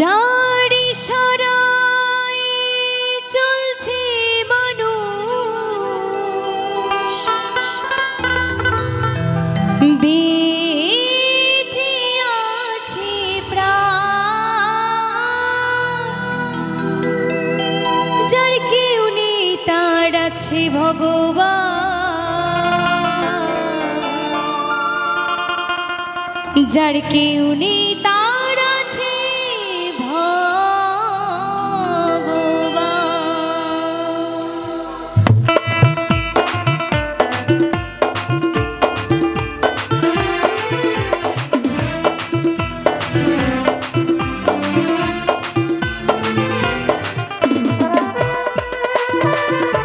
জারি সরাই চলছে মানুষ। বেঁচে আছে যার কেউ নেই, তার আছে ভগবান। যার কেউ নেই দাড়ি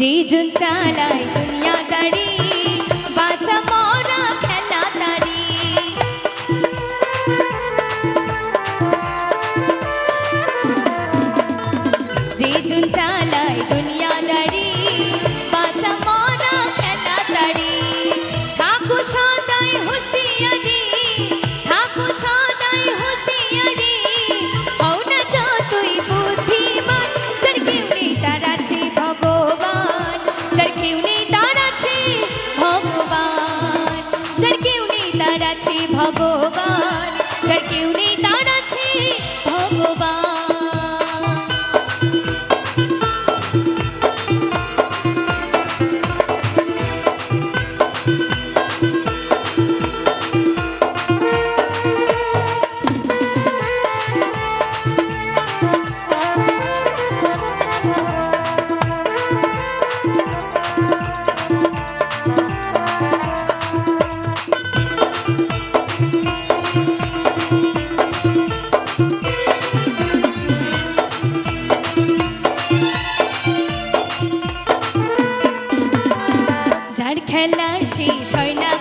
যে জন চালায় দুনিয়া দাড়ি বাঁচা মরা খেলা দাড়ি যে জন চালায় দুনিয়া যার কেউ নেই তার আছে ভগবান। যার কেউ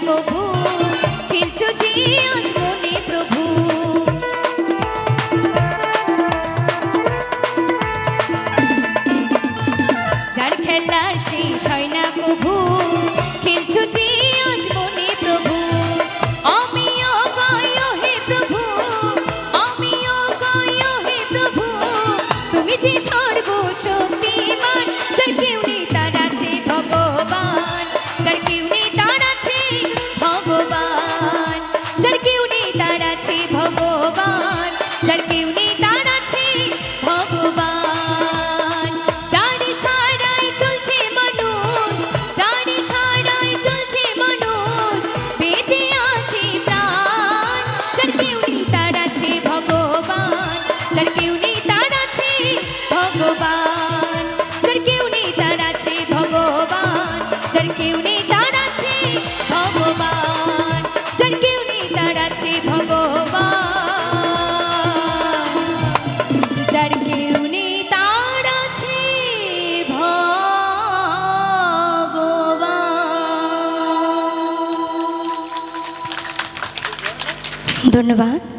কভু খেলছো যে আজ মনে প্রভু। যার খেলা শেষ হয় না কভু খেলছো যে আজ ভগবান। যার কেউ নেই, তার আছে ভগবান। যার কেউ নেই, তার আছে ভগবান। যার কেউ নেই, তার আছে ভগবান। যার কেউ নেই, তার আছে ভগবান। ধন্যবাদ।